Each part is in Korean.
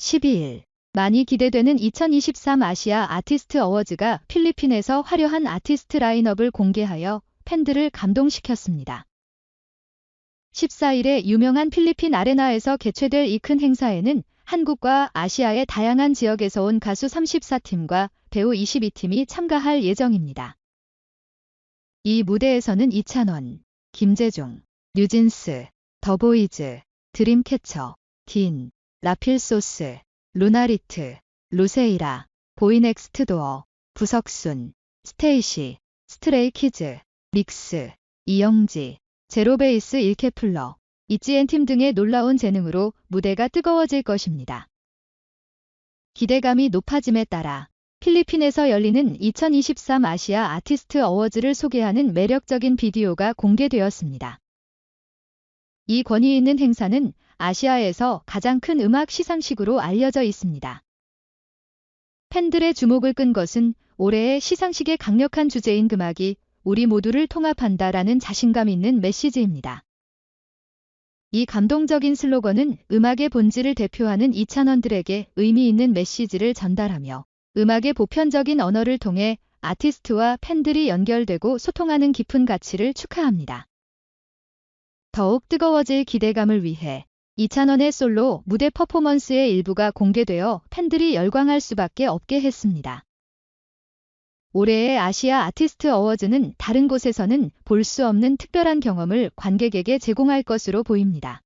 12일 많이 기대되는 2023 아시아 아티스트 어워즈가 필리핀에서 화려한 아티스트 라인업을 공개하여 팬들을 감동시켰습니다. 14일에 유명한 필리핀 아레나에서 개최될 이 큰 행사에는 한국과 아시아의 다양한 지역에서 온 가수 34팀과 배우 22팀이 참가할 예정입니다. 이 무대에서는 이찬원, 김재중, 뉴진스, 더보이즈, 드림캐쳐, 딘, 라필소스, 루나리트, 루세이라, 보이넥스트 도어, 부석순, 스테이시, 스트레이키즈, 믹스, 이영지, 제로베이스 일케플러, 이지엔팀 등의 놀라운 재능으로 무대가 뜨거워질 것입니다. 기대감이 높아짐에 따라 필리핀에서 열리는 2023 아시아 아티스트 어워즈를 소개하는 매력적인 비디오가 공개되었습니다. 이 권위 있는 행사는 아시아에서 가장 큰 음악 시상식으로 알려져 있습니다. 팬들의 주목을 끈 것은 올해의 시상식의 강력한 주제인 금악이 우리 모두를 통합한다라는 자신감 있는 메시지입니다. 이 감동적인 슬로건은 음악의 본질을 대표하는 이찬원들에게 의미 있는 메시지를 전달하며 음악의 보편적인 언어를 통해 아티스트와 팬들이 연결되고 소통하는 깊은 가치를 축하합니다. 더욱 뜨거워질 기대감을 위해 이찬원의 솔로 무대 퍼포먼스의 일부가 공개되어 팬들이 열광할 수밖에 없게 했습니다. 올해의 아시아 아티스트 어워즈는 다른 곳에서는 볼 수 없는 특별한 경험을 관객에게 제공할 것으로 보입니다.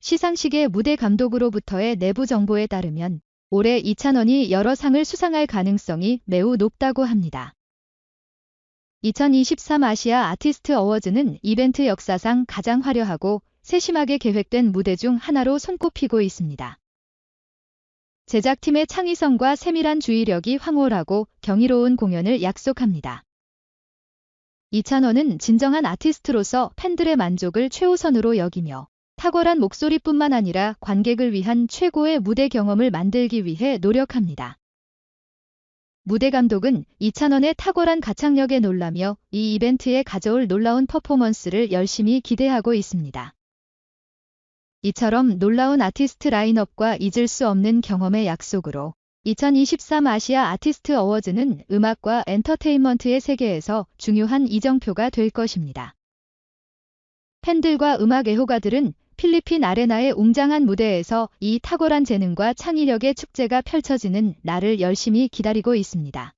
시상식의 무대 감독으로부터의 내부 정보에 따르면 올해 이찬원이 여러 상을 수상할 가능성이 매우 높다고 합니다. 2023 아시아 아티스트 어워즈는 이벤트 역사상 가장 화려하고 세심하게 계획된 무대 중 하나로 손꼽히고 있습니다. 제작팀의 창의성과 세밀한 주의력이 황홀하고 경이로운 공연을 약속합니다. 이찬원은 진정한 아티스트로서 팬들의 만족을 최우선으로 여기며 탁월한 목소리뿐만 아니라 관객을 위한 최고의 무대 경험을 만들기 위해 노력합니다. 무대 감독은 이찬원의 탁월한 가창력에 놀라며 이 이벤트에 가져올 놀라운 퍼포먼스를 열심히 기대하고 있습니다. 이처럼 놀라운 아티스트 라인업과 잊을 수 없는 경험의 약속으로 2023 아시아 아티스트 어워즈는 음악과 엔터테인먼트의 세계에서 중요한 이정표가 될 것입니다. 팬들과 음악 애호가들은 필리핀 아레나의 웅장한 무대에서 이 탁월한 재능과 창의력의 축제가 펼쳐지는 날을 열심히 기다리고 있습니다.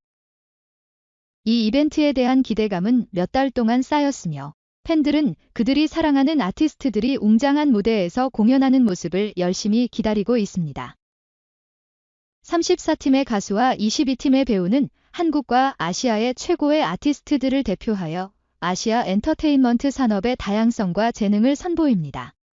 이 이벤트에 대한 기대감은 몇 달 동안 쌓였으며 팬들은 그들이 사랑하는 아티스트들이 웅장한 무대에서 공연하는 모습을 열심히 기다리고 있습니다. 34팀의 가수와 22팀의 배우는 한국과 아시아의 최고의 아티스트들을 대표하여 아시아 엔터테인먼트 산업의 다양성과 재능을 선보입니다.